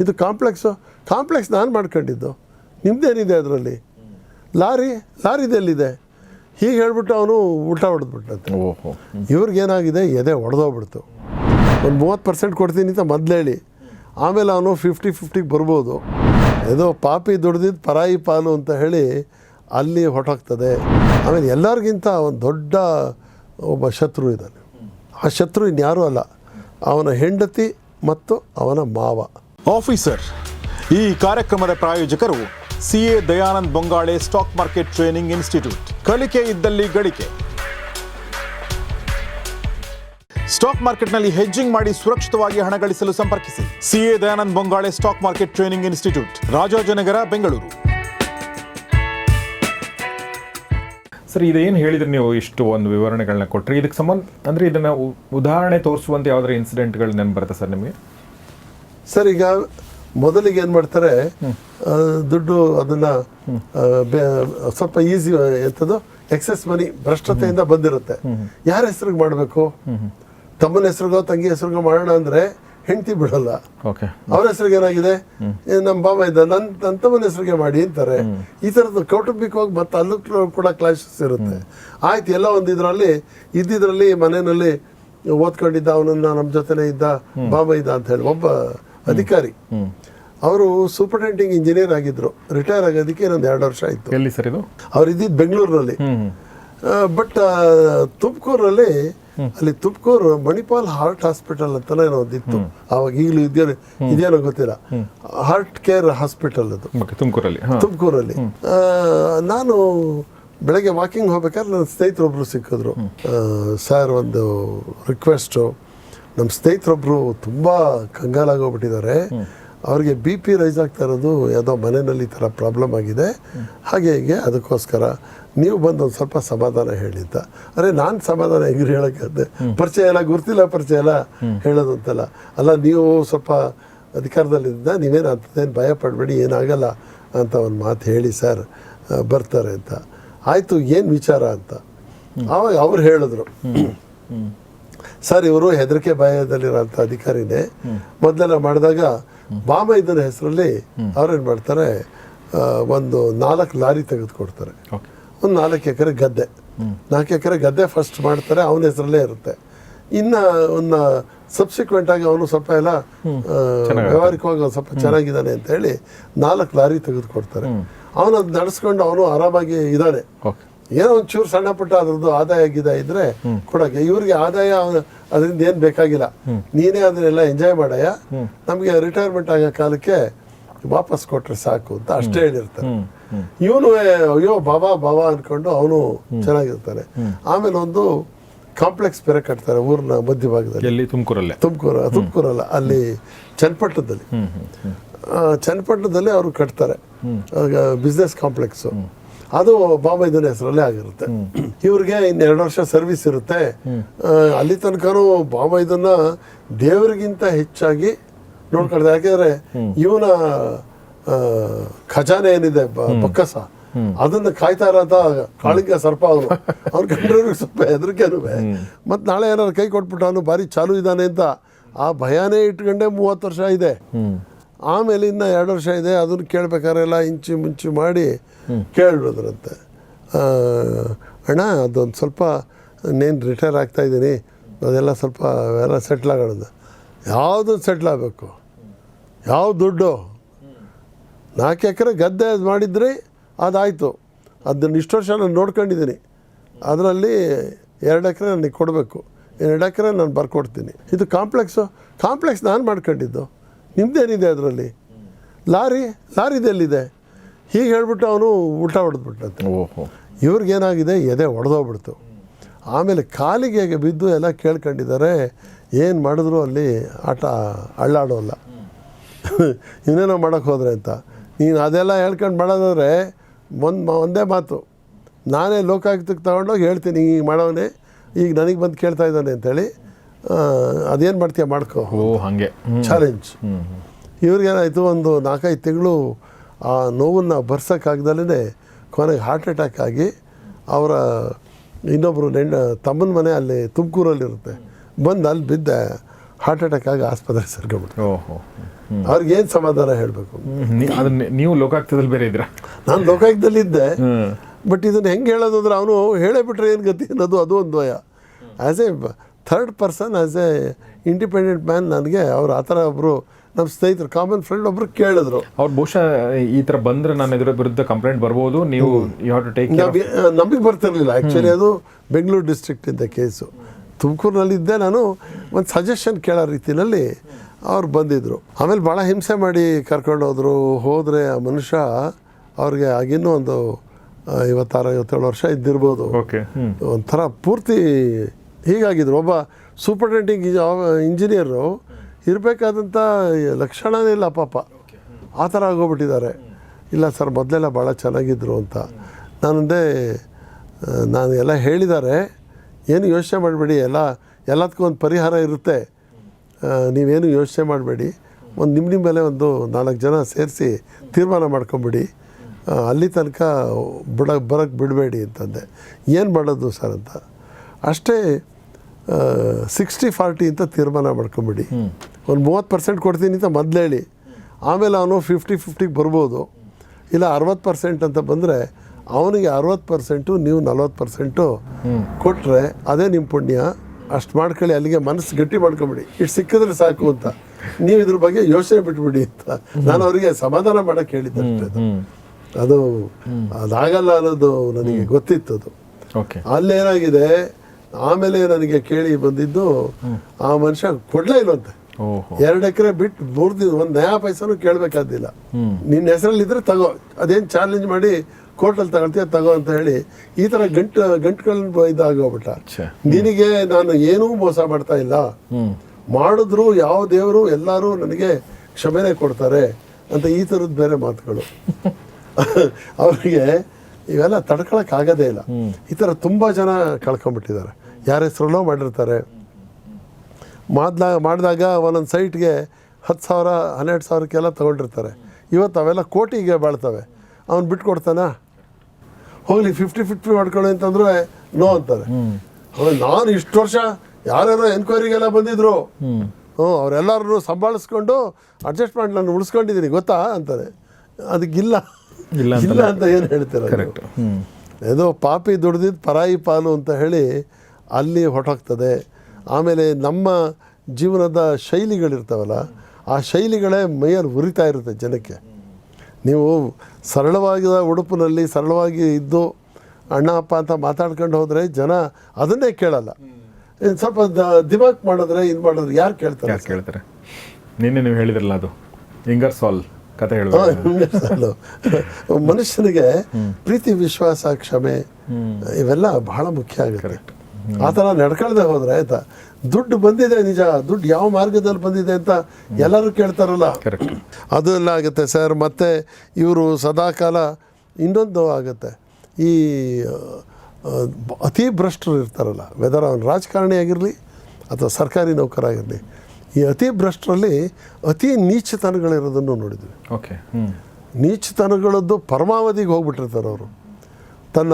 ಇದು complex. Complex ನಾನು ಮಾಡ್ಕೊಂಡಿದ್ದು. ನಿಮ್ಮದೇನಿದೆ ಅದರಲ್ಲಿ? ಲಾರಿ ಲಾರಿದೆಲ್ಲಿದೆ? ಹೀಗೆ ಹೇಳ್ಬಿಟ್ಟು ಅವನು ಉಲ್ಟಾ ಹೊಡೆದ್ಬಿಟ್ಟಂತೆ ಓಹೋ. ಇವ್ರಿಗೇನಾಗಿದೆ? ಎದೆ ಹೊಡೆದೋಗ್ಬಿಡ್ತು ಒಂದು ಮೂವತ್ತು ಪರ್ಸೆಂಟ್ ಕೊಡ್ತೀನಿ ಅಂತ ಮೊದಲು ಹೇಳಿ ಆಮೇಲೆ ಅವನು ಫಿಫ್ಟಿ ಫಿಫ್ಟಿಗೆ ಬರ್ಬೋದು. ಏನೋ ಪಾಪಿ ದುಡ್ದಿದ್ದು ಪರಾಯಿ ಪಾಲು ಅಂತ ಹೇಳಿ ಅಲ್ಲಿ ಹೊಟ್ಟೋಗ್ತದೆ ಆಮೇಲೆ ಎಲ್ಲರಿಗಿಂತ ಒಂದು ದೊಡ್ಡ ಒಬ್ಬ ಶತ್ರು ಇದ್ದಾನೆ ಆ ಶತ್ರು ಇನ್ಯಾರೂ ಅಲ್ಲ. ಅವನ ಹೆಂಡತಿ ಮತ್ತು ಅವನ ಮಾವ. ಆಫೀಸರ್ ಈ ಕಾರ್ಯಕ್ರಮದ ಪ್ರಾಯೋಜಕರು C A Dayanand Bongale stock market training institute. ಕಲಿಕೆ ಇದ್ದಲ್ಲಿ ಗಳಿಕೆ. ಸ್ಟಾಕ್ ಮಾರ್ಕೆಟ್ನಲ್ಲಿ ಹೆಜ್ಜಿಂಗ್ ಮಾಡಿ ಸುರಕ್ಷಿತವಾಗಿ ಹಣ ಗಳಿಸಲು ಸಂಪರ್ಕಿಸಿ. C A Dayanand Bongale stock market training institute, Rajajinagar, Bengaluru. Sir, ಇದೇನು ಹೇಳಿದ್ರೆ ನೀವು ಇಷ್ಟು ಒಂದು ವಿವರಣೆಗಳನ್ನ ಕೊಟ್ಟರೆ ಇದಕ್ಕೆ ಸಂಬಂಧ ಅಂದರೆ ಇದನ್ನು ಉದಾಹರಣೆ ತೋರಿಸುವಂಥ ಯಾವುದಾದ್ರು ಇನ್ಸಿಡೆಂಟ್ಗಳು ನೆನಪು ಬರುತ್ತೆ ಸರ್ ನಿಮಗೆ? ಸರ್ ಈಗ ಮೊದಲಿಗೆ ಏನು ಮಾಡ್ತಾರೆ ದುಡ್ಡು ಅದನ್ನ ಸ್ವಲ್ಪ ಈಸಿ ಎಂಥದ್ದು ಎಕ್ಸೆಸ್ ಮನಿ ಭ್ರಷ್ಟತೆಯಿಂದ ಬಂದಿರುತ್ತೆ. ಯಾರ ಹೆಸ್ರಿಗೆ ಮಾಡಬೇಕು? ತಮ್ಮನ ಹೆಸ್ರಿಗೋ ತಂಗಿ ಹೆಸ್ರಿಗೋ ಮಾಡೋಣ ಅಂದರೆ ಹೆಂಡತಿ ಬಿಡಲ್ಲ. ಅವ್ರ ಹೆಸರಿಗೆ ಏನಾಗಿದೆ? ನಮ್ಮ ಬಾಬಾ ಇದ್ದ ನನ್ನ ನನ್ನ ತಮ್ಮನ ಹೆಸರಿಗೆ ಮಾಡಿ ಅಂತಾರೆ. ಈ ಥರದ್ದು ಕೌಟುಂಬಿಕವಾಗಿ ಮತ್ತೆ ಅಲ್ಲೂ ಕೂಡ ಕ್ಲಾಶಸ್ ಇರುತ್ತೆ. ಆಯ್ತು ಎಲ್ಲ ಒಂದು ಇದರಲ್ಲಿ ಇದ್ದಿದ್ರಲ್ಲಿ ಮನೆಯಲ್ಲಿ ಓದ್ಕೊಂಡಿದ್ದ ಅವನನ್ನ ನಮ್ಮ ಜೊತೆನೇ ಇದ್ದ ಬಾಬಾ ಇದ್ದ ಅಂತ ಹೇಳಿ ಒಬ್ಬ ಅಧಿಕಾರಿ. ಅವರು ಸೂಪರಿಂಟೆಂಡಿಂಗ್ ಇಂಜಿನಿಯರ್ ಆಗಿದ್ರು. ರಿಟೈರ್ ಆಗೋದಕ್ಕೆ ಇನ್ನೊಂದು ಎರಡು ವರ್ಷ ಆಯಿತು. ಎಲ್ಲಿ ಸರ್ ಇದು? ಅವ್ರು ಇದ್ದಿದ್ದು ಬೆಂಗಳೂರಿನಲ್ಲಿ. ಬಟ್ ತುಮಕೂರಲ್ಲಿ ಅಲ್ಲಿ ತುಮಕೂರು ಮಣಿಪಾಲ್ ಹಾರ್ಟ್ ಹಾಸ್ಪಿಟಲ್ ಅಂತಲೇ ಏನೋ ಒಂದಿತ್ತು. ಅವಾಗ ಈಗಲೂ ಇದೆಯೋ ಇದೆಯೋ ಗೊತ್ತಿಲ್ಲ. ಹಾರ್ಟ್ ಕೇರ್ ಹಾಸ್ಪಿಟಲ್ ಅದು. ತುಮಕೂರಲ್ಲಿ. ತುಮಕೂರಲ್ಲಿ. ನಾನು ಬೆಳಗ್ಗೆ ವಾಕಿಂಗ್ ಹೋಗ್ಬೇಕಾದ್ರೆ ನನ್ನ ಸ್ನೇಹಿತರೊಬ್ರು ಸಿಕ್ಕಿದ್ರು. ಸರ್ ಒಂದು ರಿಕ್ವೆಸ್ಟು. ನಮ್ಮ ಸ್ನೇಹಿತರೊಬ್ಬರು ತುಂಬ ಕಂಗಾಲಾಗೋಗ್ಬಿಟ್ಟಿದ್ದಾರೆ ಅವ್ರಿಗೆ ಬಿ ಪಿ ರೈಸ್ ಆಗ್ತಾ ಇರೋದು ಯಾವುದೋ ಮನೆಯಲ್ಲಿ ಈ ಥರ ಪ್ರಾಬ್ಲಮ್ ಆಗಿದೆ. ಹಾಗೆ ಹೀಗೆ ಅದಕ್ಕೋಸ್ಕರ ನೀವು ಬಂದು ಒಂದು ಸ್ವಲ್ಪ ಸಮಾಧಾನ ಹೇಳಿದ್ದ ಅರೆ ನಾನು ಸಮಾಧಾನ ಹೆಂಗ್ರಿ ಹೇಳೋಕ್ಕೆ ಪರಿಚಯ ಎಲ್ಲ ಗುರ್ತಿಲ್ಲ ಪರಿಚಯ ಎಲ್ಲ ಹೇಳೋದು ಅಂತಲ್ಲ ಅಲ್ಲ ನೀವು ಸ್ವಲ್ಪ ಅಧಿಕಾರದಲ್ಲಿದ್ದ ನೀವೇನು ಅಂತದೇನು ಭಯ ಪಡಬೇಡಿ ಏನಾಗಲ್ಲ ಅಂತ ಒಂದು ಮಾತು ಹೇಳಿ ಸರ್ ಬರ್ತಾರೆ ಅಂತ. ಆಯಿತು ಏನು ವಿಚಾರ ಅಂತ. ಆವಾಗ ಅವ್ರು ಹೇಳಿದ್ರು. ಸರ್ ಇವರು ಹೆದರಿಕೆ ಭಯದಲ್ಲಿರೋಂಥ ಅಧಿಕಾರಿನೇ. ಮೊದಲೆಲ್ಲ ಮಾಡಿದಾಗ ಬಾಮೈದನ ಹೆಸರಲ್ಲಿ ಅವ್ರೇನು ಮಾಡ್ತಾರೆ ಒಂದು ನಾಲ್ಕು ಲಾರಿ ತೆಗೆದುಕೊಡ್ತಾರೆ. ಒಂದು ನಾಲ್ಕು ಎಕರೆ ಗದ್ದೆ. ನಾಲ್ಕು ಎಕರೆ ಗದ್ದೆ ಫಸ್ಟ್ ಮಾಡ್ತಾರೆ ಅವನ ಹೆಸರಲ್ಲೇ ಇರುತ್ತೆ. ಇನ್ನ ಒಂದು ಸಬ್ಸಿಕ್ವೆಂಟ್ ಆಗಿ ಅವನು ಸ್ವಲ್ಪ ಎಲ್ಲ ವ್ಯವಹಾರಿಕವಾಗಿ ಅವ್ನು ಸ್ವಲ್ಪ ಚೆನ್ನಾಗಿದ್ದಾನೆ ಅಂತ ಹೇಳಿ ನಾಲ್ಕು ಲಾರಿ ತೆಗೆದುಕೊಡ್ತಾರೆ. ಅವನು ಅದು ನಡೆಸ್ಕೊಂಡು ಅವನು ಆರಾಮಾಗಿ ಇದ್ದಾನೆ. ಏನೋ ಒಂಚೂರು ಸಣ್ಣ ಪುಟ್ಟ ಅದ್ರದ್ದು ಆದಾಯ ಗಿದ ಇದ್ರೆ ಕೊಡಕ್ಕೆ. ಇವ್ರಿಗೆ ಆದಾಯ ಅದರಿಂದ ಏನು ಬೇಕಾಗಿಲ್ಲ. ನೀನೇ ಅದನ್ನೆಲ್ಲ ಎಂಜಾಯ್ ಮಾಡಯ್ಯ. ನಮಗೆ ರಿಟೈರ್ಮೆಂಟ್ ಆಗೋ ಕಾಲಕ್ಕೆ ವಾಪಸ್ ಕೊಟ್ರೆ ಸಾಕು ಅಂತ ಅಷ್ಟೇ ಹೇಳಿರ್ತಾರೆ. ಇವನು ಅಯ್ಯೋ ಬಾಬಾ ಬಾಬಾ ಅನ್ಕೊಂಡು ಅವನು ಚೆನ್ನಾಗಿರ್ತಾನೆ. ಆಮೇಲೆ ಒಂದು ಕಾಂಪ್ಲೆಕ್ಸ್ ಬೇರೆ ಕಟ್ತಾರೆ ಊರಿನ ಮಧ್ಯಭಾಗದಲ್ಲಿ. ಭಾಗದಲ್ಲಿ ತುಮಕೂರಲ್ಲೇ. ತುಮಕೂರು ತುಮಕೂರಲ್ಲ ಅಲ್ಲಿ ಚನ್ನಪಟ್ಟಣದಲ್ಲಿ. ಚನ್ನಪಟ್ಟಣದಲ್ಲಿ ಅವರು ಕಟ್ತಾರೆ. ಬಿಸ್ನೆಸ್ ಕಾಂಪ್ಲೆಕ್ಸು ಅದು ಬಾಂಬೈದನ ಹೆಸರಲ್ಲೇ ಆಗಿರುತ್ತೆ. ಇವ್ರಿಗೆ ಇನ್ನೆರಡು ವರ್ಷ ಸರ್ವಿಸ್ ಇರುತ್ತೆ. ಅಲ್ಲಿ ತನಕನೂ ಬಾಂಬೈದನ್ನ ದೇವರಿಗಿಂತ ಹೆಚ್ಚಾಗಿ ನೋಡ್ಕೊಳ್ತಾರೆ ಯಾಕೆಂದ್ರೆ ಇವನ ಖಜಾನೆ ಏನಿದೆ ಬೊಕ್ಕಸ ಅದನ್ನ ಕಾಯ್ತಾ ಇರೋದ ಕಾಳಿಂಗ ಸರ್ಪ ಅವನು. ಅವ್ರು ಕಂಡ್ರೆ ಸ್ವಲ್ಪ ಹೆದರಿಕೆನೂ ಮತ್ತೆ ನಾಳೆ ಏನಾದ್ರು ಕೈ ಕೊಟ್ಬಿಟ್ಟು ಅವನು ಭಾರಿ ಚಾಲು ಇದ್ದಾನೆ ಅಂತ ಆ ಭಯಾನೇ ಇಟ್ಕೊಂಡೆ ಮೂವತ್ತು ವರ್ಷ ಇದೆ. ಆಮೇಲೆ ಇನ್ನು ಎರಡು ವರ್ಷ ಇದೆ ಅದನ್ನು ಕೇಳ್ಬೇಕಾರೆಲ್ಲ ಇಂಚು ಮುಂಚು ಮಾಡಿ ಕೇಳಿಬಿಡೋದ್ರಂತೆ. ಅಣ್ಣ ಅದೊಂದು ಸ್ವಲ್ಪ ನೇನು ರಿಟೈರ್ ಆಗ್ತಾ ಇದ್ದೀನಿ ಅದೆಲ್ಲ ಸ್ವಲ್ಪ ಎಲ್ಲ ಸೆಟ್ಲ್ ಆಗೋಣ ಯಾವುದು ಸೆಟ್ಲ್ ಆಗಬೇಕು? ಯಾವ ದುಡ್ಡು? ನಾಲ್ಕು ಎಕರೆ ಗದ್ದೆ ಅದು ಮಾಡಿದ್ರಿ ಅದಾಯಿತು. ಅದನ್ನು ಇಷ್ಟು ವರ್ಷ ನಾನು ನೋಡ್ಕೊಂಡಿದ್ದೀನಿ. ಅದರಲ್ಲಿ ಎರಡು ಎಕರೆ ನನಗೆ ಕೊಡಬೇಕು. ಎರಡು ಎಕರೆ ನಾನು ಬರ್ಕೊಡ್ತೀನಿ. ಇದು ಕಾಂಪ್ಲೆಕ್ಸು ಕಾಂಪ್ಲೆಕ್ಸ್ ನಾನು ಮಾಡ್ಕೊಂಡಿದ್ದು. ನಿಮ್ದೇನಿದೆ ಅದರಲ್ಲಿ? ಲಾರಿ ಲಾರಿದೆಲ್ಲಿದೆ? ಹೀಗೆ ಹೇಳ್ಬಿಟ್ಟು ಅವನು ಊಟ ಹೊಡೆದ್ಬಿಟ್ಟಂತೆ ಇವ್ರಿಗೇನಾಗಿದೆ? ಎದೆ ಒಡೆದೋಗ್ಬಿಡ್ತು. ಆಮೇಲೆ ಕಾಲಿಗೆ ಹೇಗೆ ಬಿದ್ದು ಎಲ್ಲ ಕೇಳ್ಕೊಂಡಿದ್ದಾರೆ ಏನು ಮಾಡಿದ್ರು ಅಲ್ಲಿ ಆಟ ಅಳ್ಳಾಡೋಲ್ಲ. ಇನ್ನೇನೋ ಮಾಡೋಕ್ಕೆ ಹೋದರೆ ಅಂತ. ನೀನು ಅದೆಲ್ಲ ಹೇಳ್ಕೊಂಡು ಮಾಡೋದಾದ್ರೆ ಒಂದು ಒಂದೇ ಮಾತು. ನಾನೇ ಲೋಕಾಯುಕ್ತಕ್ಕೆ ತಗೊಂಡೋಗಿ ಹೇಳ್ತೀನಿ ಈಗ ಮಾಡೋವನೇ. ಈಗ ನನಗೆ ಬಂದು ಕೇಳ್ತಾ ಇದ್ದಾನೆ ಅಂತೇಳಿ ಅದೇನು ಮಾಡ್ತೀಯ ಮಾಡ್ಕೋ. ಹಾಗೆ. ಚಾಲೆಂಜ್ ಇವ್ರಿಗೇನಾಯಿತು ಒಂದು ನಾಲ್ಕೈದು ತಿಂಗಳು ಆ ನೋವನ್ನು ಬರ್ಸೋಕ್ಕಾಗ್ದಲೇ ಕೊನೆಗೆ ಹಾರ್ಟ್ ಅಟ್ಯಾಕ್ ಆಗಿ ಅವರ ಇನ್ನೊಬ್ಬರು ನೆಂಡ ತಮ್ಮನ ಮನೆ ಅಲ್ಲಿ ತುಮಕೂರಲ್ಲಿರುತ್ತೆ. ಬಂದು ಅಲ್ಲಿ ಬಿದ್ದ ಹಾರ್ಟ್ ಅಟ್ಯಾಕ್ ಆಗಿ ಆಸ್ಪತ್ರೆ ಸೇರ್ಕೊಂಡ್ಬಿಟ್ಟು ಓಹೋ ಅವ್ರಿಗೆ ಏನು ಸಮಾಧಾನ ಹೇಳಬೇಕು? ಅದನ್ನ ನೀವು ಲೋಕಾಯುಕ್ತದಲ್ಲಿ ಬೇರೆ ಇದ್ರ ನಾನು ಲೋಕಾಯುಕ್ತದಲ್ಲಿ ಇದ್ದೆ. ಬಟ್ ಇದನ್ನು ಹೆಂಗೆ ಹೇಳೋದು ಅಂದ್ರೆ ಅವನು ಹೇಳೇ ಬಿಟ್ರೆ ಏನು ಗತಿ ಅನ್ನೋದು ಅದು ಒಂದು ಭಯ. As a third person as a independent man ನನಗೆ ಅವ್ರು ಆ ಥರ ಒಬ್ಬರು ನಮ್ಮ ಸ್ನೇಹಿತರು ಕಾಮನ್ ಫ್ರೆಂಡ್ ಒಬ್ಬರು ಕೇಳಿದ್ರು. ಅವ್ರು ಬಹುಶಃ ಈ ಥರ ಬಂದರೆ ನಾನು ಎದುರ ವಿರುದ್ಧ ಕಂಪ್ಲೇಂಟ್ ಬರ್ಬೋದು. ನೀವು ಯು ಹ್ಯಾವ್ ಟು ಟೇಕ್ ನಮಗೆ ಬರ್ತಿರ್ಲಿಲ್ಲ. ಆ್ಯಕ್ಚುಲಿ ಅದು ಬೆಂಗಳೂರು ಡಿಸ್ಟ್ರಿಕ್ಟ್ ಇದ್ದ ಕೇಸು ತುಮಕೂರಿನಲ್ಲಿದ್ದೆ ನಾನು ಒಂದು ಸಜೆಷನ್ ಕೇಳೋ ರೀತಿಯಲ್ಲಿ ಅವ್ರು ಬಂದಿದ್ದರು ಆಮೇಲೆ ಭಾಳ ಹಿಂಸೆ ಮಾಡಿ ಕರ್ಕೊಂಡು ಹೋದರು. ಹೋದರೆ ಆ ಮನುಷ್ಯ ಅವ್ರಿಗೆ ಆಗಿನ್ನೂ ಒಂದು ಐವತ್ತಾರು ಐವತ್ತೇಳು ವರ್ಷ ಇದ್ದಿರ್ಬೋದು. ಒಂಥರ ಪೂರ್ತಿ ಹೀಗಾಗಿದ್ರು ಒಬ್ಬ ಸೂಪರ್ಟೆಂಡಿಂಗ್ ಇಂಜಿನಿಯರು ಇರಬೇಕಾದಂಥ ಲಕ್ಷಣವೇ ಇಲ್ಲ ಪಾಪ. ಆ ಥರ ಆಗೋಗ್ಬಿಟ್ಟಿದ್ದಾರೆ. ಇಲ್ಲ ಸರ್ ಮೊದಲೆಲ್ಲ ಭಾಳ ಚೆನ್ನಾಗಿದ್ರು ಅಂತ. ನಾನಂದೆ ನಾನು ಎಲ್ಲ ಹೇಳಿದ್ದಾರೆ. ಏನು ಯೋಚನೆ ಮಾಡಬೇಡಿ ಎಲ್ಲ ಎಲ್ಲದಕ್ಕೂ ಒಂದು ಪರಿಹಾರ ಇರುತ್ತೆ. ನೀವೇನು ಯೋಚನೆ ಮಾಡಬೇಡಿ. ಒಂದು ನಿಮ್ಮ ನಿಮ್ಮ ಮೇಲೆ ಒಂದು ನಾಲ್ಕು ಜನ ಸೇರಿಸಿ ತೀರ್ಮಾನ ಮಾಡ್ಕೊಂಬಿಡಿ. ಅಲ್ಲಿ ತನಕ ಬಿಡ ಬರೋಕ್ಕೆ ಬಿಡಬೇಡಿ ಅಂತಂದೆ. ಏನು ಮಾಡೋದು ಸರ್ ಅಂತ. ಅಷ್ಟೇ ಸಿಕ್ಸ್ಟಿ ಫಾರ್ಟಿ ಅಂತ ತೀರ್ಮಾನ ಮಾಡ್ಕೊಂಬಿಡಿ. ಒಂದು ಮೂವತ್ತು ಪರ್ಸೆಂಟ್ ಕೊಡ್ತೀನಿ ಅಂತ ಮೊದಲು ಹೇಳಿ. ಆಮೇಲೆ ಅವನು ಫಿಫ್ಟಿ ಫಿಫ್ಟಿಗೆ ಬರ್ಬೋದು. ಇಲ್ಲ ಅರವತ್ತು ಪರ್ಸೆಂಟ್ ಅಂತ ಬಂದರೆ ಅವನಿಗೆ ಅರವತ್ತು ಪರ್ಸೆಂಟು ನೀವು ನಲ್ವತ್ತು ಪರ್ಸೆಂಟು ಕೊಟ್ಟರೆ ಅದೇ ನಿಮ್ಮ ಪುಣ್ಯ. ಅಷ್ಟು ಮಾಡ್ಕೊಳ್ಳಿ ಅಲ್ಲಿಗೆ ಮನಸ್ಸು ಗಟ್ಟಿ ಮಾಡ್ಕೊಂಬಿಡಿ. ಇಷ್ಟು ಸಿಕ್ಕಿದ್ರೆ ಸಾಕು ಅಂತ. ನೀವು ಇದ್ರ ಬಗ್ಗೆ ಯೋಚನೆ ಬಿಟ್ಬಿಡಿ ಅಂತ ನಾನು ಅವರಿಗೆ ಸಮಾಧಾನ ಮಾಡೋಕ್ಕೆ ಹೇಳಿದ್ದೆ ಅಷ್ಟೇ ಅದು. ಅದು ಅದಾಗಲ್ಲ ಅನ್ನೋದು ನನಗೆ ಗೊತ್ತಿತ್ತು ಅದು. ಓಕೆ. ಅಲ್ಲೇನಾಗಿದೆ? ಆಮೇಲೆ ನನಗೆ ಕೇಳಿ ಬಂದಿದ್ದು ಆ ಮನುಷ್ಯ ಕೊಡ್ಲೇ ಇಲ್ವಂತೆ ಎರಡು ಎಕರೆ ಬಿಟ್ಟು ಮೂರ್ದಿ ಒಂದು ನಯಾ ಪೈಸಾನು ಕೇಳಬೇಕಾದಿಲ್ಲ. ನಿನ್ನ ಹೆಸರಲ್ಲಿದ್ದರೆ ತಗೋ ಅದೇನು ಚಾಲೆಂಜ್ ಮಾಡಿ ಕೋರ್ಟಲ್ಲಿ ತಗೊಳ್ತೀಯ ತಗೋ ಅಂತ ಹೇಳಿ ಈ ಥರ ಗಂಟು ಗಂಟುಗಳನ್ನ ಇದಾಗೋಗ್ಬಿಟ್ಟ. ನಿನಗೆ ನಾನು ಏನೂ ಮೋಸ ಮಾಡ್ತಾ ಇಲ್ಲ. ಮಾಡಿದ್ರು ಯಾವ ದೇವರು ಎಲ್ಲರೂ ನನಗೆ ಕ್ಷಮೆನೆ ಕೊಡ್ತಾರೆ ಅಂತ ಈ ಥರದ್ದು ಬೇರೆ ಮಾತುಗಳು. ಅವರಿಗೆ ಇವೆಲ್ಲ ತಡ್ಕೊಳಕ್ ಆಗೋದೇ ಇಲ್ಲ ಈ ಥರ ತುಂಬ ಜನ ಕಳ್ಕೊಂಡ್ಬಿಟ್ಟಿದ್ದಾರೆ. ಯಾರ ಹೆಸರಲ್ಲೋ ಮಾಡಿರ್ತಾರೆ. ಮಾಡ್ದಾಗ ಮಾಡಿದಾಗ ಒಂದೊಂದು ಸೈಟ್ಗೆ ಹತ್ತು ಸಾವಿರ ಹನ್ನೆರಡು ಸಾವಿರಕ್ಕೆಲ್ಲ ತೊಗೊಂಡಿರ್ತಾರೆ. ಇವತ್ತು ಅವೆಲ್ಲ ಕೋಟಿಗೆ ಬಾಳ್ತವೆ. ಅವ್ನು ಬಿಟ್ಕೊಡ್ತಾನ? ಹೋಗಲಿ ಫಿಫ್ಟಿ ಫಿಫ್ಟಿ ಮಾಡ್ಕೊಳ್ಳಿ ಅಂತಂದ್ರೆ ನೋ ಅಂತಾರೆ. ನಾನು ಇಷ್ಟು ವರ್ಷ ಯಾರ್ಯಾರೋ ಎನ್ಕ್ವೈರಿಗೆಲ್ಲ ಬಂದಿದ್ರು. ಹ್ಞೂ ಅವರೆಲ್ಲರೂ ಸಂಭಾಳಿಸ್ಕೊಂಡು ಅಡ್ಜಸ್ಟ್ಮೆಂಟ್ ನಾನು ಉಳಿಸ್ಕೊಂಡಿದ್ದೀನಿ ಗೊತ್ತಾ? ಅಂತಾರೆ. ಅದಕ್ಕಿಲ್ಲ. ಇಲ್ಲ ಇಲ್ಲ ಅಂತ ಏನು ಹೇಳ್ತಾರೆ ಕರೆಕ್ಟ್ ಏನೋ ಪಾಪಿ ದುಡ್ದಿದ್ದು ಪರಾಯಿ ಪಾಲು ಅಂತ ಹೇಳಿ ಅಲ್ಲಿ ಹೊಟ್ಟೋಗ್ತದೆ ಆಮೇಲೆ ನಮ್ಮ ಜೀವನದ ಶೈಲಿಗಳಿರ್ತಾವಲ್ಲ ಆ ಶೈಲಿಗಳೇ ಮೈಯಲ್ಲಿ ಉರಿತಾ ಇರುತ್ತೆ ಜನಕ್ಕೆ. ನೀವು ಸರಳವಾಗಿದ ಉಡುಪಿನಲ್ಲಿ ಸರಳವಾಗಿ ಇದ್ದು ಅಣ್ಣ ಅಪ್ಪ ಅಂತ ಮಾತಾಡ್ಕೊಂಡು ಹೋದರೆ ಜನ ಅದನ್ನೇ ಕೇಳಲ್ಲ. ಇನ್ನು ಸ್ವಲ್ಪ ದಿಮಾಕ್ ಮಾಡಿದ್ರೆ ಇದು ಮಾಡಿದ್ರೆ ಯಾರು ಕೇಳ್ತಾರೆ? ಕೇಳ್ತಾರೆ? ನಿನ್ನೆ ನೀವು ಹೇಳಿದ್ರಲ್ಲ ಅದು ಇಂಗರ್ ಸಾಲ್ ಕತೆ. ಮನುಷ್ಯನಿಗೆ ಪ್ರೀತಿ ವಿಶ್ವಾಸ ಕ್ಷಮೆ ಇವೆಲ್ಲ ಬಹಳ ಮುಖ್ಯ ಆಗುತ್ತೆ. ಆ ಥರ ನಡ್ಕೊಳ್ದೆ ಹೋದ್ರೆ ಆಯ್ತಾ? ದುಡ್ಡು ಬಂದಿದೆ ನಿಜ. ದುಡ್ಡು ಯಾವ ಮಾರ್ಗದಲ್ಲಿ ಬಂದಿದೆ ಅಂತ ಎಲ್ಲರೂ ಕೇಳ್ತಾರಲ್ಲ. ಕರೆಕ್ಟ್ ಅದು ಎಲ್ಲ ಆಗುತ್ತೆ ಸರ್. ಮತ್ತು ಇವರು ಸದಾಕಾಲ ಇನ್ನೊಂದು ಆಗುತ್ತೆ. ಈ ಅತಿ ಭ್ರಷ್ಟರು ಇರ್ತಾರಲ್ಲ. ವೆದರ್ ಅವನು ರಾಜಕಾರಣಿ ಆಗಿರಲಿ ಅಥವಾ ಸರ್ಕಾರಿ ನೌಕರ ಆಗಿರಲಿ ಈ ಅತಿ ಭ್ರಷ್ಟರಲ್ಲಿ ಅತಿ ನೀಚತನಗಳಿರೋದನ್ನು ನೋಡಿದ್ವಿ. ಓಕೆ ನೀಚತನಗಳದ್ದು ಪರಮಾವಧಿಗೆ ಹೋಗ್ಬಿಟ್ಟಿರ್ತಾರೆ ಅವರು. ತನ್ನ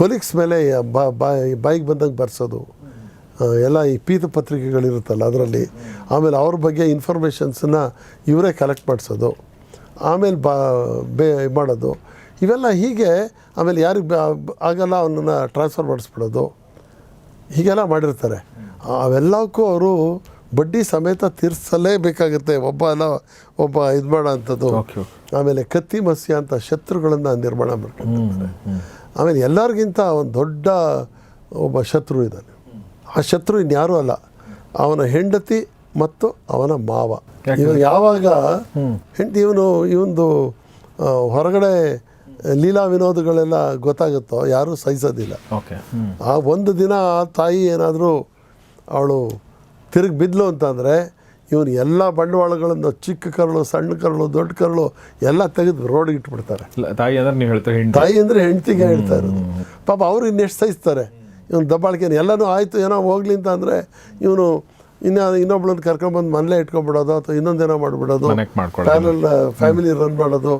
ಕೊಲೀಗ್ಸ್ ಮೇಲೆ ಬಾಯಿ ಬಾಯಿಗೆ ಬಂದಂಗೆ ಬರ್ಸೋದು. ಎಲ್ಲ ಈ ಪೀತ ಪತ್ರಿಕೆಗಳಿರುತ್ತಲ್ಲ ಅದರಲ್ಲಿ. ಆಮೇಲೆ ಅವ್ರ ಬಗ್ಗೆ ಇನ್ಫಾರ್ಮೇಷನ್ಸನ್ನ ಇವರೇ ಕಲೆಕ್ಟ್ ಮಾಡಿಸೋದು. ಆಮೇಲೆ ಬಾ ಬೇ ಮಾಡೋದು. ಇವೆಲ್ಲ ಹೀಗೆ ಆಮೇಲೆ ಯಾರಿಗೆ ಆಗಲ್ಲ ಅವನನ್ನು ಟ್ರಾನ್ಸ್ಫರ್ ಮಾಡಿಸ್ಬಿಡೋದು. ಹೀಗೆಲ್ಲ ಮಾಡಿರ್ತಾರೆ. ಅವೆಲ್ಲಕ್ಕೂ ಅವರು ಬಡ್ಡಿ ಸಮೇತ ತೀರಿಸಲೇಬೇಕಾಗುತ್ತೆ. ಒಬ್ಬ ಅಲ್ಲ ಒಬ್ಬ ಇದು ಮಾಡೋ ಅಂಥದ್ದು ಆಮೇಲೆ ಕತ್ತಿ ಮಸ್ಯ ಅಂತ ಶತ್ರುಗಳನ್ನು ನಿರ್ಮಾಣ ಮಾಡ್ಕೊಂಡಿರ್ತಾರೆ ಆಮೇಲೆ ಎಲ್ಲರಿಗಿಂತ ಒಂದು ದೊಡ್ಡ ಒಬ್ಬ ಶತ್ರು ಇದ್ದಾನೆ. ಆ ಶತ್ರು ಇನ್ಯಾರೂ ಅಲ್ಲ. ಅವನ ಹೆಂಡತಿ ಮತ್ತು ಅವನ ಮಾವ. ಇವನು ಯಾವಾಗ ಹೆಂಡತಿ ಇವನು ಇವೊಂದು ಹೊರಗಡೆ ಲೀಲಾ ವಿನೋದಗಳೆಲ್ಲ ಗೊತ್ತಾಗುತ್ತೋ? ಯಾರೂ ಸಹಿಸೋದಿಲ್ಲ. ಆ ಒಂದು ದಿನ ಆ ತಾಯಿ ಏನಾದರೂ ಅವಳು ತಿರುಗಿ ಬಿದ್ಲು ಅಂತಂದರೆ ಇವನು ಎಲ್ಲ ಬಂಡವಾಳಗಳನ್ನು ಚಿಕ್ಕ ಕರಳು ಸಣ್ಣ ಕರಳು ದೊಡ್ಡ ಕರಳು ಎಲ್ಲ ತೆಗೆದು ರೋಡ್ಗೆ ಇಟ್ಬಿಡ್ತಾರೆ. ತಾಯಿ ಅಂದ್ರೆ ನೀವು ಹೇಳ್ತಾರೆ ತಾಯಿ ಅಂದರೆ ಹೆಂಡ್ತಿಗೆ ಹೇಳ್ತಾ ಇರೋದು. ಪಾಪ ಅವರು ಇನ್ನೆಷ್ಟು ಸಹಿಸ್ತಾರೆ? ಇವನು ದಬ್ಬಾಳಿಕೆ ಎಲ್ಲನೂ ಆಯಿತು ಏನೋ ಹೋಗ್ಲಿ ಅಂತ ಅಂದರೆ ಇವನು ಇನ್ನು ಇನ್ನೊಬ್ಳನ್ನ ಕರ್ಕೊಂಡ್ಬಂದು ಮನೇಲೆ ಇಟ್ಕೊಂಡ್ಬಿಡೋದು ಅಥವಾ ಇನ್ನೊಂದೇನೋ ಮಾಡಿಬಿಡೋದು. ಟ್ಯಾಲೆಲ್ಲ. ಪ್ಯಾನಲ್ ಫ್ಯಾಮಿಲಿ ರನ್ ಮಾಡೋದು.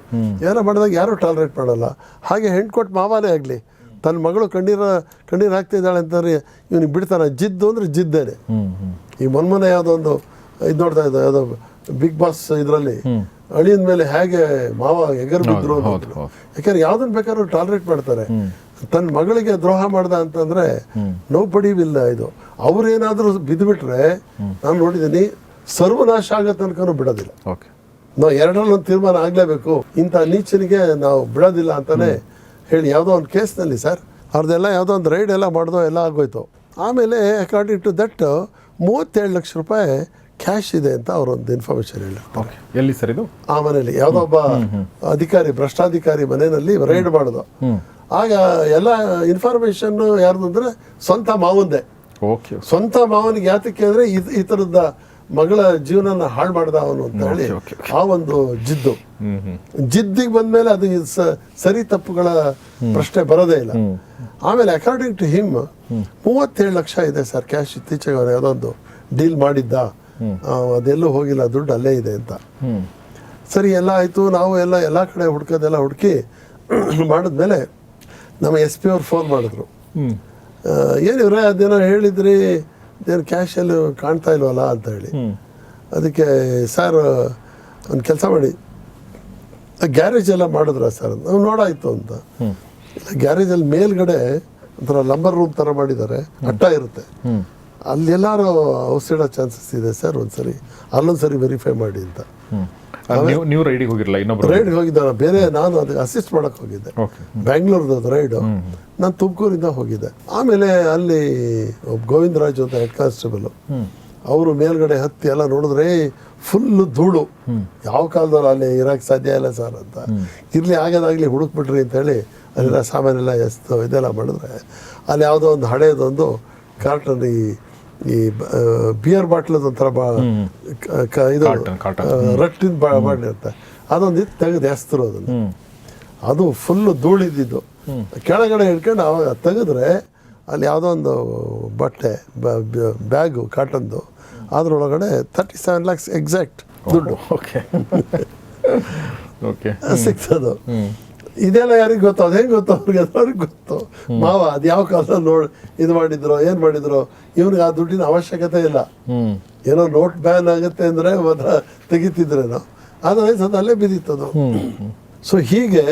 ಏನೋ ಮಾಡಿದಾಗ ಯಾರೂ ಟಾಲರೇಟ್ ಮಾಡಲ್ಲ. ಹಾಗೆ ಹೆಣ್ಣು ಕೊಟ್ಟು ಮಾವನೇ ಆಗಲಿ. ತನ್ನ ಮಗಳು ಕಣ್ಣೀರ ಕಣ್ಣೀರು ಹಾಕ್ತಿದ್ದಾಳೆ ಅಂತಂದ್ರೆ ಇವನಿಗೆ ಬಿಡ್ತಾನೆ. ಜಿದ್ದು ಅಂದರೆ ಜಿದ್ದೇನೆ. ಈ ಮೊನ್ಮೊನ್ನೆ ಯಾವುದೋ ಒಂದು ಇದು ನೋಡ್ತಾ ಇದ್ದ ಯಾವುದೋ ಬಿಗ್ ಬಾಸ್ ಇದರಲ್ಲಿ ಅಳಿಯಿಂದ ಮೇಲೆ ಹೇಗೆ ಮಾವ ಎಗರ್ ಬಿದ್ರು. ಯಾಕಂದ್ರೆ ಯಾವ್ದನ್ನ ಬೇಕಾದ್ರೂ ಟಾಲರೇಟ್ ಮಾಡ್ತಾರೆ. ತನ್ನ ಮಗಳಿಗೆ ದ್ರೋಹ ಮಾಡ್ದ ಅಂತಂದ್ರೆ ನೋ ಪಡೀವಿಲ್ಲ ವಿಲ್ಲ ಇದು. ಅವ್ರೇನಾದ್ರೂ ಬಿದ್ದುಬಿಟ್ರೆ ನಾನು ನೋಡಿದ್ದೀನಿ ಸರ್ವನಾಶ ಆಗೋ ತನಕನೂ ಬಿಡೋದಿಲ್ಲ. ನಾವು ಎರಡರಲ್ಲೊಂದು ತೀರ್ಮಾನ ಆಗ್ಲೇಬೇಕು. ಇಂಥ ನೀಚನಿಗೆ ನಾವು ಬಿಡೋದಿಲ್ಲ ಅಂತಾನೆ ಹೇಳಿ ಯಾವುದೋ ಒಂದು ಕೇಸ್ನಲ್ಲಿ ಸರ್ ಅವ್ರದ್ದೆಲ್ಲ ಯಾವುದೋ ಒಂದು ರೈಡ್ ಎಲ್ಲ ಮಾಡಿದೋ ಎಲ್ಲ ಆಗೋಯ್ತು. ಆಮೇಲೆ ಅಕಾರ್ಡಿಂಗ್ ಟು ದಟ್ ಮೂವತ್ತೇಳು ಲಕ್ಷ ರೂಪಾಯಿ ಕ್ಯಾಶ್ ಇದೆ ಅಂತ ಅವರೊಂದು ಇನ್ಫಾರ್ಮೇಶನ್ ಹೇಳಿ. ಓಕೆ ಎಲ್ಲಿ ಸರ್ ಇದು? ಆ ಮನೇಲಿ ಯಾವುದೋ ಒಬ್ಬ ಅಧಿಕಾರಿ ಭ್ರಷ್ಟಾಧಿಕಾರಿ ಮನೆಯಲ್ಲಿ ರೈಡ್ ಮಾಡೋದು. ಆಗ ಎಲ್ಲ ಇನ್ಫಾರ್ಮೇಶನ್ ಯಾರ್ದು ಅಂದ್ರೆ ಸ್ವಂತ ಮಾವಂದೆ. ಓಕೆ ಸ್ವಂತ ಮಾವನಿಗೆ ಯಾತಕ್ಕೆ ಅಂದ್ರೆ ಈ ಥರದ ಮಗಳ ಜೀವನನ ಹಾಳು ಮಾಡ್ದ ಅವನು ಅಂತ ಹೇಳಿ ಆ ಒಂದು ಜಿದ್ದು. ಜಿದ್ದಿಗೆ ಬಂದ್ಮೇಲೆ ಅದು ಸರಿ ತಪ್ಪುಗಳ ಪ್ರಶ್ನೆ ಬರೋದೇ ಇಲ್ಲ. ಆಮೇಲೆ ಅಕಾರ್ಡಿಂಗ್ ಟು ಹಿಮ್. ಮೂವತ್ತೇಳು ಲಕ್ಷ ಇದೆ ಸರ್ ಕ್ಯಾಶ್ ಇತ್ತೀಚೆಗೆ ಅವ್ರು ಯಾವ್ದೊಂದು ಒಂದು ಡೀಲ್ ಮಾಡಿದ್ದ ಅದೆಲ್ಲೂ ಹೋಗಿಲ್ಲ ದುಡ್ಡು ಅಲ್ಲೇ ಇದೆ ಅಂತ. ಸರಿ ಎಲ್ಲ ಆಯಿತು ನಾವು ಎಲ್ಲ ಎಲ್ಲ ಕಡೆ ಹುಡ್ಕೋದೆಲ್ಲ ಹುಡುಕಿ ಮಾಡಿದ್ಮೇಲೆ ನಮ್ಮ ಎಸ್ ಪಿ ಅವ್ರು ಫೋನ್ ಮಾಡಿದ್ರು. ಏನಿವ್ರೆ ಏನು ಇವ್ರೆ ಅದೇನೋ ಹೇಳಿದ್ರಿ ಏನು ಕ್ಯಾಶಲ್ಲಿ ಕಾಣ್ತಾ ಇಲ್ವಲ್ಲ ಅಂತ ಹೇಳಿ. ಅದಕ್ಕೆ ಸರ್ ಒಂದು ಕೆಲಸ ಮಾಡಿ. ಗ್ಯಾರೇಜ್ ಎಲ್ಲ ಮಾಡಿದ್ರ ಸರ್ ನಾವು ನೋಡಾಯ್ತು ಅಂತ. ಗ್ಯಾರೇಜಲ್ಲಿ ಮೇಲ್ಗಡೆ ಒಂಥರ ಲಂಬರ್ ರೂಮ್ ಥರ ಮಾಡಿದ್ದಾರೆ. ಅಟ್ಟ ಇರುತ್ತೆ. ಎಲ್ಲಾರು ಔಷಧ ಚಾನ್ಸಸ್ ಇದೆ ಸರ್ ಒಂದ್ಸರಿ. ಅಲ್ಲೊಂದ್ಸರಿ ವೆರಿಫೈ ಮಾಡಿ ಅಂತ. ನೀವು ರೈಡಿಗೆ ಹೋಗಿರಲ್ಲ ಇನ್ನೊಬ್ರು ರೈಡ್ಗೆ ಹೋಗಿದ್ದೆ ನಾನು ಬೇರೆ ನಾನು ಅದಕ್ಕೆ ಅಸಿಸ್ಟ್ ಮಾಡಕ್ಕೆ ಹೋಗಿದ್ದೆ. ಬ್ಯಾಂಗ್ಳೂರ್ದು ರೈಡು. ನಾನು ತುಮಕೂರಿಂದ ಹೋಗಿದ್ದೆ. ಆಮೇಲೆ ಅಲ್ಲಿ ಒಬ್ಬ ಗೋವಿಂದರಾಜು ಅಂತ ಹೆಡ್ ಕಾನ್ಸ್ಟೇಬಲ್ ಅವರು ಮೇಲ್ಗಡೆ ಹತ್ತಿ ಎಲ್ಲ ನೋಡಿದ್ರೆ ಫುಲ್ ಧೂಳು. ಯಾವ ಕಾಲದಲ್ಲಿ ಅಲ್ಲಿ ಇರಕ್ಕೆ ಸಾಧ್ಯ ಇಲ್ಲ ಸರ್ ಅಂತ. ಇರ್ಲಿ ಆಗದಾಗ್ಲಿ ಹುಡುಕ್ಬಿಟ್ರಿ ಅಂತ ಹೇಳಿ ಅಲ್ಲೆಲ್ಲ ಸಾಮಾನೆಲ್ಲ ಎಸ್ತು ಇದೆಲ್ಲ ಮಾಡಿದ್ರೆ ಅಲ್ಲಿ ಯಾವುದೋ ಒಂದು ಹಳೆಯದೊಂದು ಕಾರ್ಟನ್ ಈ ಈ ಬಿಯರ್ ಬಾಟ್ಲ್ ಒಂಥರ ಕ- ಇದು ರಟ್ಟಿನ carton. ಇರುತ್ತೆ ಅದೊಂದು ಇದು ತೆಗೆದು ಎಸ್ತರು ಅದನ್ನು. ಅದು ಫುಲ್ಲು ಧೂಳಿದ್ದಿದ್ದು. ಕೆಳಗಡೆ ಹಿಡ್ಕೊಂಡು ಅವಾಗ ತೆಗೆದ್ರೆ ಅಲ್ಲಿ ಯಾವುದೋ ಒಂದು ಬಟ್ಟೆ ಬ್ಯಾಗು ಕಾಟನ್ದು ಅದ್ರೊಳಗಡೆ ತರ್ಟಿ ಸೆವೆನ್ ಲ್ಯಾಕ್ಸ್ ಎಕ್ಸಾಕ್ಟ್ ದುಡ್ಡು. Okay okay ಸಿಗ್ತದು. ಇದೆಲ್ಲ ಯಾರಿಗೆ ಗೊತ್ತು? ಅದು ಹೆಂಗೆ ಗೊತ್ತು? ಅವ್ರಿಗೆ ಅವ್ರಿಗೆ ಗೊತ್ತು. ಮಾವ ಅದು ಯಾವ ಕಾಲ ನೋಡ್ ಇದು ಮಾಡಿದ್ರು ಏನು ಮಾಡಿದ್ರು? ಇವ್ರಿಗೆ ಆ ದುಡ್ಡಿನ ಅವಶ್ಯಕತೆ ಇಲ್ಲ. ಏನೋ ನೋಟ್ ಬ್ಯಾನ್ ಆಗುತ್ತೆ ಅಂದ್ರೆ ತೆಗಿತಿದ್ರೇನೋ. ಅದು ಸದ ಅಲ್ಲೇ ಬಿದ್ದಿತ್ತದು ಸೊ ಹೀಗೆ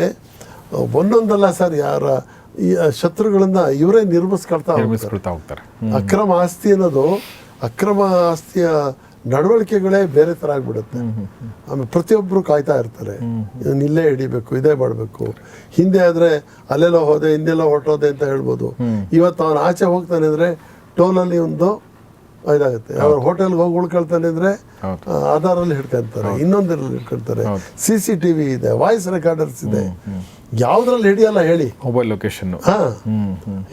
ಒಂದೊಂದಲ್ಲ ಸರ್ ಯಾರ ಈ ಶತ್ರುಗಳನ್ನ ಇವರೇ ನಿರ್ಮಿಸ್ಕೊಳ್ತಾ ಹೋಗ್ತಾರೆ. ಅಕ್ರಮ ಆಸ್ತಿ ಅನ್ನೋದು ಅಕ್ರಮ ಆಸ್ತಿಯ ನಡವಳಿಕೆಗಳೇ ಬೇರೆ ಥರ ಆಗ್ಬಿಡುತ್ತೆ. ಆಮೇಲೆ ಪ್ರತಿಯೊಬ್ಬರು ಕಾಯ್ತಾ ಇರ್ತಾರೆ. ಇದನ್ನ ಇಲ್ಲೇ ಹಿಡಿಬೇಕು ಇದೇ ಮಾಡಬೇಕು. ಹಿಂದೆ ಆದ್ರೆ ಅಲ್ಲೆಲ್ಲ ಹೋದೆ ಹಿಂದೆಲ್ಲ ಹೊರಟೋದೆ ಅಂತ ಹೇಳ್ಬೋದು. ಇವತ್ತು ಅವನು ಆಚೆ ಹೋಗ್ತಾನೆ ಅಂದ್ರೆ ಟೋಲಲ್ಲಿ ಒಂದು ಇದಾಗುತ್ತೆ. ಅವ್ರ ಹೋಟೆಲ್ಗೆ ಹೋಗಿ ಉಳ್ಕೊಳ್ತಾನೆ ಅಂದ್ರೆ ಆಧಾರಲ್ಲಿ ಹಿಡ್ಕೊಂತಾರೆ ಇನ್ನೊಂದರಲ್ಲಿ ಹಿಡ್ಕೊಳ್ತಾರೆ. ಸಿ ಸಿ ಟಿ ವಿ ಇದೆ. ವಾಯ್ಸ್ ರೆಕಾರ್ಡರ್ಸ್ ಇದೆ ಯಾವುದ್ರಲ್ಲಿ ಹಿಡಿಯಲ್ಲ ಹೇಳಿ. ಮೊಬೈಲ್ ಲೊಕೇಶನ್ ಹಾ.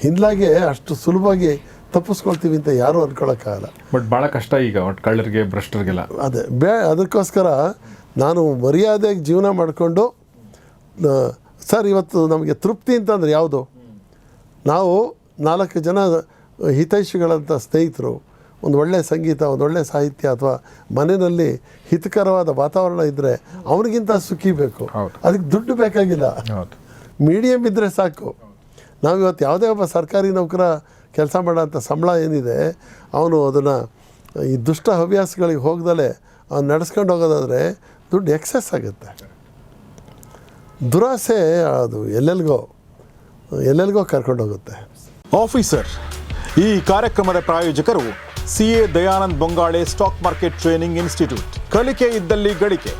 ಹಿಂದ್ಲಾಗೆ ಅಷ್ಟು ಸುಲಭವಾಗಿ ತಪ್ಪಿಸ್ಕೊಳ್ತೀವಿ ಅಂತ ಯಾರು ಅನ್ಕೊಳ್ಳೋಕ್ಕಾಗಲ್ಲ. ಬಟ್ ಭಾಳ ಕಷ್ಟ ಈಗ ಒಟ್ಟು ಕಳ್ಳರಿಗೆ ಭ್ರಷ್ಟರಿಗೆಲ್ಲ. ಅದೇ ಬೇ ಅದಕ್ಕೋಸ್ಕರ ನಾನು ಮರ್ಯಾದೆಗೆ ಜೀವನ ಮಾಡಿಕೊಂಡು ಸರ್ ಇವತ್ತು ನಮಗೆ ತೃಪ್ತಿ ಅಂತಂದ್ರೆ ಯಾವುದು? ನಾವು ನಾಲ್ಕು ಜನ ಹಿತೈಷಿಗಳಂಥ ಸ್ನೇಹಿತರು ಒಂದು ಒಳ್ಳೆಯ ಸಂಗೀತ ಒಂದು ಒಳ್ಳೆಯ ಸಾಹಿತ್ಯ ಅಥವಾ ಮನೆಯಲ್ಲಿ ಹಿತಕರವಾದ ವಾತಾವರಣ ಇದ್ದರೆ ಅವನಿಗಿಂತ ಸುಖಿ ಬೇಕು. ಅದಕ್ಕೆ ದುಡ್ಡು ಬೇಕಾಗಿಲ್ಲ. ಮೀಡಿಯಮ್ ಇದ್ದರೆ ಸಾಕು. ನಾವು ಇವತ್ತು ಯಾವುದೇ ಒಬ್ಬ ಸರ್ಕಾರಿ ನೌಕರ ಕೆಲಸ ಮಾಡೋಂಥ ಸಂಬಳ ಏನಿದೆ, ಅವನು ಅದನ್ನು ಈ ದುಷ್ಟ ಹವ್ಯಾಸಗಳಿಗೆ ಹೋಗ್ದಲೇ ಅವ್ನು ನಡೆಸ್ಕೊಂಡು ಹೋಗೋದಾದರೆ ದುಡ್ಡು ಎಕ್ಸೆಸ್ ಆಗುತ್ತೆ. ದುರಾಸೆ ಅದು ಎಲ್ಲೆಲ್ಗೋ ಎಲ್ಲೆಲ್ಗೋ ಕರ್ಕೊಂಡು ಹೋಗುತ್ತೆ. ಆಫೀಸರ್, ಈ ಕಾರ್ಯಕ್ರಮದ ಪ್ರಾಯೋಜಕರು C A Dayanand Bongale stock market training institute. ಕಲಿಕೆ ಇದ್ದಲ್ಲಿ ಗಳಿಕೆ.